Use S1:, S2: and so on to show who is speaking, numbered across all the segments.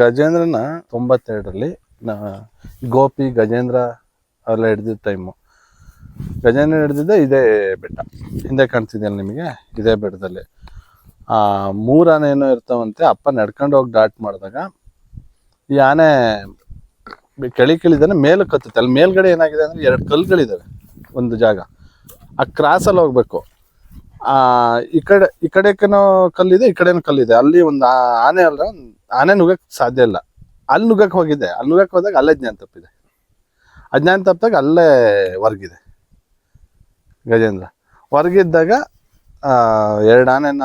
S1: ಗಜೇಂದ್ರನ ತೊಂಬತ್ತೆರಡರಲ್ಲಿ ನಾ ಗೋಪಿ ಗಜೇಂದ್ರ ಅವೆಲ್ಲ ಹಿಡ್ದಿದ್ದ ಟೈಮು ಗಜೇಂದ್ರ ಹಿಡ್ದಿದ್ದೆ ಇದೇ ಬೆಟ್ಟ. ಹಿಂದೆ ಕಾಣ್ತಿದೆಯಲ್ಲ ನಿಮಗೆ? ಇದೇ ಬೆಟ್ಟದಲ್ಲಿ. ಆ ಮೂರು ಆನೆ ಏನೋ ಇರ್ತಾವಂತೆ, ಅಪ್ಪ ನಡ್ಕೊಂಡು ಹೋಗಿ ಡಾಟ್ ಮಾಡಿದಾಗ ಈ ಆನೆ ಕೆಳಿ ಕೆಳಿದಾನೆ, ಮೇಲಕ್ಕೆ ಕತ್ತುತ್ತೆ ಅಲ್ಲಿ ಮೇಲ್ಗಡೆ ಏನಾಗಿದೆ ಅಂದರೆ ಎರಡು ಕಲ್ಲುಗಳಿದ್ದಾವೆ ಒಂದು ಜಾಗ. ಆ ಕ್ರಾಸಲ್ಲಿ ಹೋಗ್ಬೇಕು. ಆ, ಈ ಕಡೆ, ಈ ಕಡೆಕೇನೋ ಕಲ್ಲಿದೆ, ಈ ಕಡೆನೂ ಕಲ್ಲಿದೆ. ಅಲ್ಲಿ ಒಂದು ಆನೆ ಅಲ್ಲ ಆನೆ ನುಗ್ಗಕ್ ಸಾಧ್ಯ ಇಲ್ಲ. ಅಲ್ಲಿ ನುಗ್ಗಕ್ಕೆ ಹೋಗಿದೆ. ಅಲ್ಲಿ ನುಗ್ಗಕ್ಕೆ ಹೋದಾಗ ಅಲ್ಲೇ ಜ್ಞಾನ ತಪ್ಪಿದೆ. ಅಜ್ಞಾನ ತಪ್ಪಿದಾಗ ಅಲ್ಲೇ ಹೊರ್ಗಿದೆ. ಗಜೇಂದ್ರ. ಹೊರಗಿದ್ದಾಗ ಎರಡು ಆನೆನ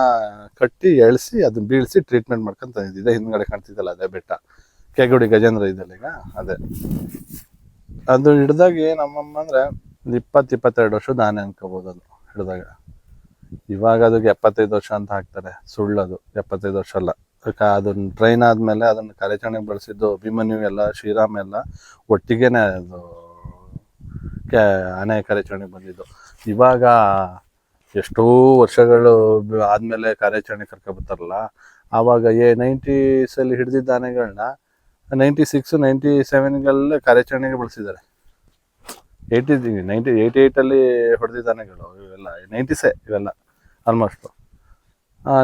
S1: ಕಟ್ಟಿ ಎಳ್ಸಿ ಅದನ್ನ ಬೀಳಿಸಿ ಟ್ರೀಟ್ಮೆಂಟ್ ಮಾಡ್ಕೊಂತ ಇದ್ದಿದೆ ಹಿಂದ್ಗಡೆ ಕಾಣ್ತಿದ್ದಲ್ಲ ಅದೇ ಬೆಟ್ಟ. ಕೆಗುಡಿ ಗಜೇಂದ್ರ ಇದಲ್ಲ ಈಗ ಅದೇ. ಅದು ಹಿಡ್ದಾಗ ಏನಮ್ಮಮ್ಮ ಅಂದ್ರೆ ಒಂದು ಇಪ್ಪತ್ತು ಇಪ್ಪತ್ತೆರಡು ವರ್ಷದ ಆನೆ ಅನ್ಕೋಬೋದು ಅದು ಹಿಡ್ದಾಗ. ಇವಾಗ ಅದಕ್ಕೆ ಎಪ್ಪತ್ತೈದು ವರ್ಷ ಅಂತ ಹಾಕ್ತಾರೆ, ಸುಳ್ಳದು, ಎಪ್ಪತ್ತೈದು ವರ್ಷ ಅಲ್ಲ. ಅದನ್ನ ಟ್ರೈನ್ ಆದ್ಮೇಲೆ ಅದನ್ನ ಕಾರ್ಯಾಚರಣೆಗೆ ಬಳಸಿದ್ದು ಅಭಿಮನ್ಯು, ಎಲ್ಲ ಶ್ರೀರಾಮ್ ಎಲ್ಲ ಒಟ್ಟಿಗೆನೆ ಅದು ಕೆ, ಆನೆ ಕಾರ್ಯಾಚರಣೆಗೆ ಬಂದಿದ್ದು. ಇವಾಗ ಎಷ್ಟೋ ವರ್ಷಗಳು ಆದಮೇಲೆ ಕಾರ್ಯಾಚರಣೆ ಕರ್ಕೊಬರ್ತಾರಲ್ಲ ಆವಾಗ ಏ, ನೈಂಟೀಸಲ್ಲಿ ಹಿಡಿದಿದ್ದ ಆನೆಗಳನ್ನ ನೈಂಟಿ ಸಿಕ್ಸ್, ನೈಂಟಿ ಸೆವೆನ್ಗಲ್ಲೇ ಕಾರ್ಯಾಚರಣೆಗೆ ಬಳಸಿದ್ದಾರೆ. ಏಯ್ಟಿ ನೈಂಟಿ ಏಯ್ಟಿ ಏಯ್ಟಲ್ಲಿ ಹೊಡೆದಿದ್ದಾನೆಗಳು ಇವೆಲ್ಲ ನೈಂಟಿಸೇ ಇವೆಲ್ಲ ಆಲ್ಮೋಸ್ಟು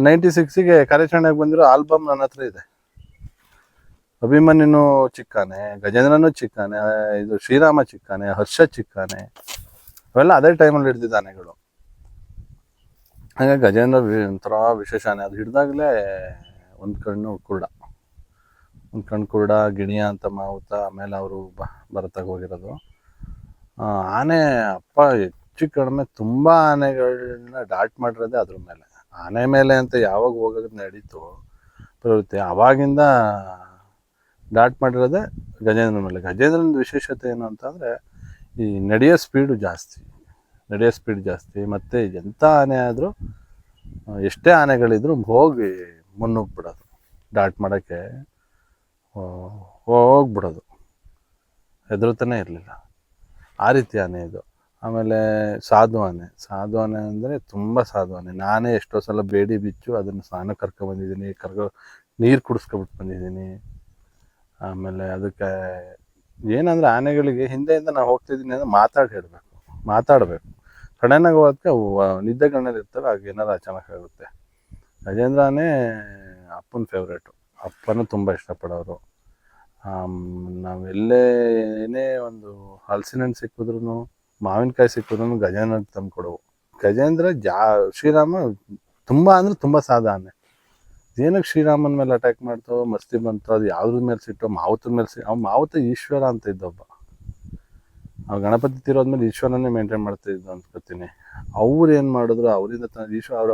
S1: ನೈಂಟಿ ಸಿಕ್ಸಿಗೆ ಕಾರ್ಯಾಚರಣೆಗೆ ಬಂದಿರೋ ಆಲ್ಬಮ್ ನನ್ನ ಹತ್ರ ಇದೆ. ಅಭಿಮನ್ಯುನು ಚಿಕ್ಕಾನೆ, ಗಜೇಂದ್ರನು ಚಿಕ್ಕಾನೆ ಇದು ಶ್ರೀರಾಮ ಚಿಕ್ಕಾನೆ, ಹರ್ಷ ಚಿಕ್ಕಾನೆ, ಅವೆಲ್ಲ ಅದೇ ಟೈಮಲ್ಲಿ ಹಿಡ್ದಿದ್ದಾನೆಗಳು ಹಾಗೆ ಗಜೇಂದ್ರ ಒಂಥರ ವಿಶೇಷ ಆನೆ ಅದು ಹಿಡ್ದಾಗಲೇ ಒಂದು ಕಣ್ಣು ಕುರುಡ. ಒಂದು ಕಣ್ಣು ಕುರುಡ, ಗಿಣಿಯ ಅಂತ ಮಾವುತ, ಆಮೇಲೆ ಅವರು ಬ, ಭರತಾಗ ಹೋಗಿರೋದು. ಆನೆ ಅಪ್ಪ ಹೆಚ್ಚು ಕಡಿಮೆ ತುಂಬ ಆನೆಗಳನ್ನ ಡಾಟ್ ಮಾಡಿರೋದೇ ಅದ್ರ ಮೇಲೆ. ಆನೆ ಮೇಲೆ ಅಂತ ಯಾವಾಗ ಹೋಗೋದು ನಡೀತು ಪ್ರವೃತ್ತಿ ಅವಾಗಿಂದ ಡಾಟ್ ಮಾಡಿರೋದೇ ಗಜೇಂದ್ರನ ಮೇಲೆ. ಗಜೇಂದ್ರನ ವಿಶೇಷತೆ ಏನು ಅಂತಂದರೆ ಈ ನಡೆಯೋ ಸ್ಪೀಡು ಜಾಸ್ತಿ. ನಡೆಯೋ ಸ್ಪೀಡ್ ಜಾಸ್ತಿ. ಮತ್ತು ಎಂಥ ಆನೆ ಆದರೂ, ಎಷ್ಟೇ ಆನೆಗಳಿದ್ರು ಹೋಗಿ ಮುನ್ನುಗ್ಬಿಡೋದು. ಡಾಟ್ ಮಾಡೋಕ್ಕೆ ಹೋಗ್ಬಿಡೋದು. ಹೆದರುತ್ತಾನೆ ಇರಲಿಲ್ಲ. ಆ ರೀತಿ ಆನೆ ಇದು. ಆಮೇಲೆ ಸಾಧು ಆನೆ ಸಾಧು ಆನೆ ಅಂದರೆ ತುಂಬ ಸಾಧು ಆನೆ ನಾನೇ ಎಷ್ಟೋ ಸಲ ಬೇಡಿ ಬಿಚ್ಚು, ಅದನ್ನು ಸ್ನಾನ ಕರ್ಕೊಬಂದಿದ್ದೀನಿ ಕರ್ಕೊ ನೀರು ಕುಡಿಸ್ಕೊಬಿಟ್ಟು ಬಂದಿದ್ದೀನಿ. ಆಮೇಲೆ ಅದಕ್ಕೆ ಏನಂದ್ರೆ ಆನೆಗಳಿಗೆ ಹಿಂದೆಯಿಂದ ನಾವು ಹೋಗ್ತಿದ್ದೀನಿ ಅಂದ್ರೆ ಮಾತಾಡಿ ಹೇಳಬೇಕು. ಮಾತಾಡಬೇಕು. ಸಡನ್ನಾಗಿ ಹೋಗೋದಕ್ಕೆ ನಿದ್ದೆ ಕಣ್ಣಲ್ಲಿ ಇರ್ತವೆ ಆಗ ಏನಾರು ಅಚಾನಕ್ ಆಗುತ್ತೆ. ಆನೆ ಅಪ್ಪನ ಫೇವ್ರೇಟು ಅಪ್ಪನೂ ತುಂಬ ಇಷ್ಟಪಡೋರು. ನಾವೆಲ್ಲೇ ಏನೇ ಒಂದು ಹಲಸಿನ ಹಣ್ಣು ಸಿಕ್ಕಿದ್ರು ಮಾವಿನಕಾಯಿ ಸಿಕ್ಕಿದ್ರು ಗಜೇಂದ್ರ ತಂದು ಕೊಡವು. ಗಜೇಂದ್ರ ಜಾ, ಶ್ರೀರಾಮ ತುಂಬ ಅಂದ್ರೆ ತುಂಬ ಸಾಧಾರಣ. ಏನಕ್ಕೆ ಶ್ರೀರಾಮನ ಮೇಲೆ ಅಟ್ಯಾಕ್ ಮಾಡ್ತೋ, ಮಸ್ತಿ ಬಂತು, ಅದು ಯಾವ್ದ್ರ ಮೇಲೆ ಸಿಟ್ಟು ಮಾವುತದ ಮೇಲೆ ಸಿ ಅವ್ನು ಮಾವುತ ಈಶ್ವರ ಅಂತ ಇದ್ದೊಬ್ಬ. ಅವ್ನು ಗಣಪತಿ ತಿರೋದ್ಮೇಲೆ ಈಶ್ವರನೇ ಮೇಂಟೈನ್ ಮಾಡ್ತಾ ಇದ್ದು ಅನ್ಕೋತೀನಿ ಅವ್ರು ಏನು ಮಾಡಿದ್ರು, ಅವರಿಂದ ತ ಈಶ್ವರ ಅವ್ರ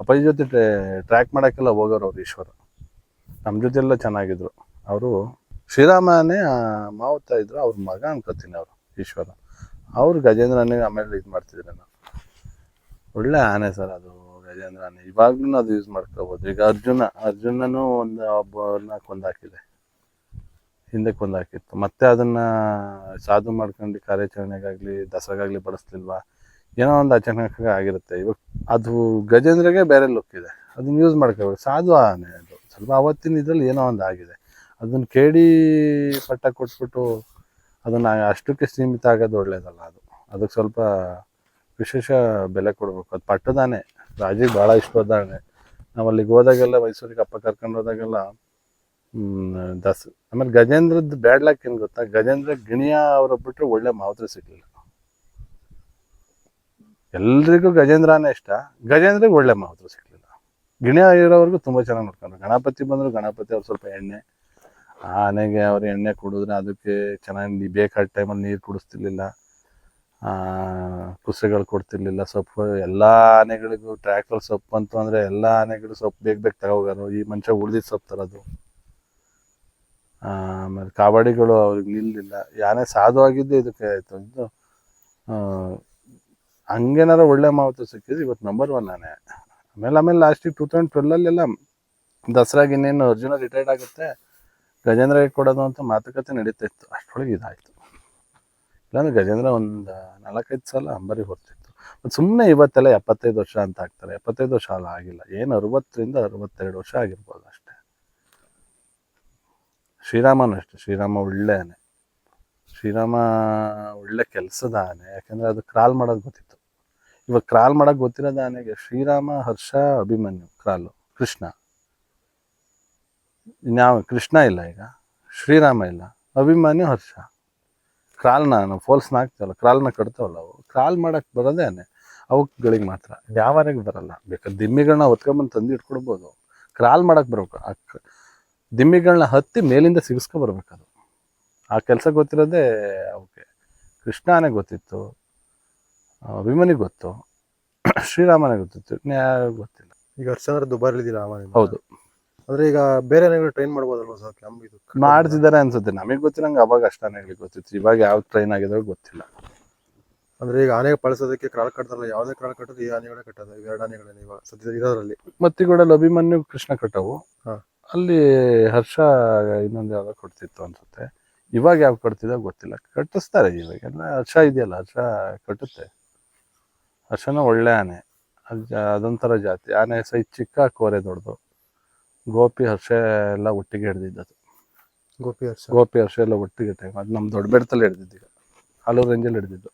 S1: ಅಪ್ಪಾಜಿ ಜೊತೆ ಟ್ರ್ಯಾಕ್ ಮಾಡೋಕ್ಕೆಲ್ಲ ಹೋಗೋರು ಅವ್ರು ಈಶ್ವರ. ನಮ್ಮ ಜೊತೆ ಎಲ್ಲ ಚೆನ್ನಾಗಿದ್ರು. ಅವರು ಶ್ರೀರಾಮನೇ ಮಾವುತ ಇದ್ರು, ಅವ್ರ ಮಗ ಅನ್ಕೋತೀನಿ ಅವರು, ಈಶ್ವರ. ಅವ್ರು ಗಜೇಂದ್ರನೇ ಆಮೇಲೆ ಇದು ಮಾಡ್ತಿದ್ರು ನಾನು ಒಳ್ಳೆ ಆನೆ ಸರ್ ಅದು ಗಜೇಂದ್ರ ಇವಾಗ್ಲೂ ಅದು ಯೂಸ್ ಮಾಡ್ಕೋಬೋದು. ಈಗ ಅರ್ಜುನ, ಅರ್ಜುನನು ಒಂದು ಒಬ್ಬನ ಕೊಂದಾಕಿದೆ. ಹಿಂದೆ ಕೊಂದಾಕಿತ್ತು. ಮತ್ತೆ ಅದನ್ನ ಸಾಧು ಮಾಡ್ಕೊಂಡು ಕಾರ್ಯಾಚರಣೆಗಾಗಲಿ ದಸರಾಗಲಿ ಬಳಸ್ತಿಲ್ವಾ ಏನೋ ಒಂದು ಅಚಾನಕ ಆಗಿರುತ್ತೆ. ಇವಾಗ ಅದು ಗಜೇಂದ್ರಗೆ ಬೇರೆ ಲುಕ್ ಇದೆ. ಅದನ್ನ ಯೂಸ್ ಮಾಡ್ಕೋಬೇಕು. ಸಾಧು ಆನೆ ಅದು. ಸ್ವಲ್ಪ ಅವತ್ತಿನ ಇದರಲ್ಲಿ ಏನೋ ಒಂದು ಆಗಿದೆ. ಅದನ್ನ ಕೇಳಿ ಪಟ್ಟ ಕೊಟ್ಬಿಟ್ಟು ಅದನ್ನ ಅಷ್ಟಕ್ಕೆ ಸೀಮಿತ ಆಗೋದು ಒಳ್ಳೇದಲ್ಲ ಅದು. ಅದಕ್ಕೆ ಸ್ವಲ್ಪ ವಿಶೇಷ ಬೆಲೆ ಕೊಡಬೇಕು. ಅದು ಪಟ್ಟದಾನೆ. ರಾಜಿಗೆ ಭಾಳ ಇಷ್ಟವಾದ ಆನೆ ನಾವು ಅಲ್ಲಿಗೆ ಹೋದಾಗೆಲ್ಲ ಮೈಸೂರಿಗೆ ಅಪ್ಪ ಕರ್ಕೊಂಡು ಹೋದಾಗೆಲ್ಲ ದಸ್, ಆಮೇಲೆ ಗಜೇಂದ್ರದ್ದು ಬ್ಯಾಡ್ ಲಕ್ ಏನು ಗೊತ್ತಾ? ಗಜೇಂದ್ರ ಗಿಣಿಯ ಅವರ ಬಿಟ್ಟರೆ ಒಳ್ಳೆ ಮಾವುತ್ರ ಸಿಗಲಿಲ್ಲ. ಎಲ್ರಿಗೂ ಗಜೇಂದ್ರನೇ ಇಷ್ಟ. ಗಜೇಂದ್ರಿಗೆ ಒಳ್ಳೆ ಮಾವುತ್ರ ಸಿಗಲಿಲ್ಲ. ಗಿಣಿಯ ಇರೋವರೆಗೂ ತುಂಬ ಚೆನ್ನಾಗಿ ನೋಡ್ಕೊಂಡ್ರು. ಗಣಪತಿ ಬಂದರು ಗಣಪತಿ ಅವ್ರು ಸ್ವಲ್ಪ ಎಣ್ಣೆ ಆನೆಗೆ ಅವ್ರು ಎಣ್ಣೆ ಕುಡಿದ್ರೆ ಅದಕ್ಕೆ ಚೆನ್ನಾಗಿ ಬೇಕಾದ ಟೈಮಲ್ಲಿ ನೀರು ಕುಡಿಸ್ತಿರ್ಲಿಲ್ಲ. ಕುಸೆಗಳು ಕೊಡ್ತಿರ್ಲಿಲ್ಲ. ಸೊಪ್ಪು, ಎಲ್ಲ ಆನೆಗಳಿಗೂ ಟ್ರ್ಯಾಕ್ಟರ್ ಸೊಪ್ಪು ಅಂತ ಅಂದರೆ ಎಲ್ಲ ಆನೆಗಳು ಸೊಪ್ಪು ಬೇಗ ಬೇಗ ತಗೋಗಾರು. ಈ ಮನುಷ್ಯ ಉಳ್ದಿದ್ದು ಸೊಪ್ಪು ತರೋದು ಆಮೇಲೆ ಕಾಬಾಡಿಗಳು ಅವ್ರಿಗೆ ನಿಲ್ಲಿಲ್ಲ. ಈ ಆನೆ ಸಾಧುವಾಗಿದ್ದು ಇದಕ್ಕೆ ಆಯಿತು. ಇದು ಹಂಗೇನಾರ ಒಳ್ಳೆ ಮಾವತ್ತು ಸಿಕ್ಕಿದ್ರು ಇವತ್ತು ನಂಬರ್ ಒನ್ ಆನೆ. ಆಮೇಲೆ ಆಮೇಲೆ ಲಾಸ್ಟಿಗೆ ಟೂ ತೌಸಂಡ್ ಟ್ವೆಲ್ಲಲ್ಲೆಲ್ಲ ದಸರಾಗೆ ಇನ್ನೇನು ಅರ್ಜುನ ರಿಟೈರ್ಡ್ ಆಗುತ್ತೆ. ಗಜೇಂದ್ರಗೆ ಕೊಡೋದು ಅಂತ ಮಾತುಕತೆ ನಡೀತಾ ಇತ್ತು ಅಷ್ಟೊಳಗೆ ಇದಾಯಿತು. ಇಲ್ಲಾಂದ್ರೆ ಗಜೇಂದ್ರ ಒಂದು ನಾಲ್ಕೈದು ಸಲ ಅಂಬರಿ ಹೊರ್ತಿತ್ತು. ಮತ್ತು ಸುಮ್ಮನೆ ಇವತ್ತೆಲ್ಲ ಎಪ್ಪತ್ತೈದು ವರ್ಷ ಅಂತ ಆಗ್ತಾರೆ. ಎಪ್ಪತ್ತೈದು ವರ್ಷ ಅಲ್ಲ, ಆಗಿಲ್ಲ. ಏನು ಅರವತ್ತರಿಂದ ಅರವತ್ತೆರಡು ವರ್ಷ ಆಗಿರ್ಬೋದು ಅಷ್ಟೇ. ಶ್ರೀರಾಮನು ಅಷ್ಟೇ. ಶ್ರೀರಾಮ ಒಳ್ಳೆ ಆನೆ ಶ್ರೀರಾಮ ಒಳ್ಳೆ ಕೆಲಸದ ಆನೆ ಯಾಕಂದ್ರೆ ಅದು ಕ್ರಾಲ್ ಮಾಡೋದು ಗೊತ್ತಿತ್ತು. ಇವಾಗ ಕ್ರಾಲ್ ಮಾಡೋಕ್ಕೆ ಗೊತ್ತಿರೋದು ಆನೆಗೆ ಶ್ರೀರಾಮ ಹರ್ಷ ಅಭಿಮನ್ಯು, ಕ್ರಾಲು, ಕೃಷ್ಣ. ಇನ್ಯಾವ ಕೃಷ್ಣ ಇಲ್ಲ ಈಗ ಶ್ರೀರಾಮ ಇಲ್ಲ ಅಭಿಮಾನಿ ಹರ್ಷ. ಕ್ರಾಲ್ನ ನಾವು ಫೋಲ್ಸ್ನ ಹಾಕ್ತೀವಲ್ಲ ಕ್ರಾಲ್ನ ಕಟ್ತಾವಲ್ಲ ಅವು. ಕ್ರಾಲ್ ಮಾಡಕ್ಕೆ ಬರೋದೇ ಅವುಗಳಿಗೆ ಮಾತ್ರ. ಯಾವಾರಿಗೆ ಬರಲ್ಲ. ಬೇಕಾದ್ರೆ ದಿಮ್ಮಿಗಳನ್ನ ಹೊತ್ಕೊಂಬಂದು ತಂದು ಇಟ್ಕೊಡ್ಬೋದು ಕ್ರಾಲ್ ಮಾಡಕ್ಕೆ ಬರ್ಬೇಕು. ಆ ದಿಮ್ಮಿಗಳನ್ನ ಹತ್ತಿ ಮೇಲಿಂದ ಸಿಗಿಸ್ಕೊ ಬರ್ಬೇಕು ಅದು ಆ ಕೆಲಸ ಗೊತ್ತಿರೋದೇ ಅವಕ್ಕೆ. ಕೃಷ್ಣನೇ ಗೊತ್ತಿತ್ತು ಅಭಿಮನಿಗೆ ಗೊತ್ತು ಶ್ರೀರಾಮನೇ ಗೊತ್ತಿತ್ತು ಯಾರು ಗೊತ್ತಿಲ್ಲ.
S2: ಈಗ ಹರ್ಷಂದ್ರ ದುಬಾರಿ.
S1: ಹೌದು.
S2: ಅಂದ್ರೆ ಈಗ ಬೇರೆ ಟ್ರೈನ್ ಮಾಡ್ಬೋದಲ್ವಾ ಸರ್ ಇದು
S1: ಮಾಡ್ತಿದ್ದಾರೆ ಅನ್ಸುತ್ತೆ. ನಮಗೆ ಗೊತ್ತಿರಂಗೆ ಅವಾಗ ಅಷ್ಟಾನೆಗಳಿಗೆ ಗೊತ್ತಿತ್ತು. ಇವಾಗ ಯಾವ ಟ್ರೈನ್ ಆಗಿದ್ರೆ ಗೊತ್ತಿಲ್ಲ.
S2: ಅಂದ್ರೆ ಈಗ ಆನೆ ಪಳಸೋದಕ್ಕೆ ಕ್ರಾಲ್ ಕಟ್ತಾರಲ್ಲ ಯಾವುದೇ ಕ್ರಾಲ್ ಕಟ್ಟೋದು ಈ ಆನೆಗಳೇ ಕಟ್ಟೋದು ಎರಡು ಆನೆಗಳೇ ಇವಾಗ ಸದ್ಯ ಇರೋದ್ರಲ್ಲಿ.
S1: ಕೂಡ ಅಭಿಮನ್ಯು ಕೃಷ್ಣ ಕಟ್ಟವು. ಅಲ್ಲಿ ಹರ್ಷ ಇನ್ನೊಂದು ಯಾವ್ದೋ ಕೊಡ್ತಿತ್ತು ಅನ್ಸುತ್ತೆ. ಇವಾಗ ಯಾವ ಕಟ್ತಿದ ಗೊತ್ತಿಲ್ಲ. ಕಟ್ಟಿಸ್ತಾರೆ ಇವಾಗ. ಹರ್ಷ ಇದೆಯಲ್ಲ ಹರ್ಷ ಕಟ್ಟುತ್ತೆ. ಹರ್ಷನ ಒಳ್ಳೆ ಆನೆ. ಅದೊಂಥರ ಜಾತಿ. ಆನೆ ಸೈ ಚಿಕ್ಕ ಕೋರೆ ದೊಡ್ಡದು. ಗೋಪಿ ಹರ್ಷ ಎಲ್ಲ ಒಟ್ಟಿಗೆ ಹಿಡ್ದಿದ್ದದು
S2: ಗೋಪಿ ಹರ್ಷ.
S1: ಗೋಪಿ ಹರ್ಷ ಎಲ್ಲ ಒಟ್ಟಿಗೆ ಟೈಮ್ ಅದು ನಮ್ಮ ದೊಡ್ಡ ಬೆಡ್ತಲ್ಲಿ ಹಿಡ್ದಿದ್ದೀಗ ಈಗ. ಹಲವು ರೇಂಜಲ್ಲಿ ಹಿಡ್ದಿದ್ದು.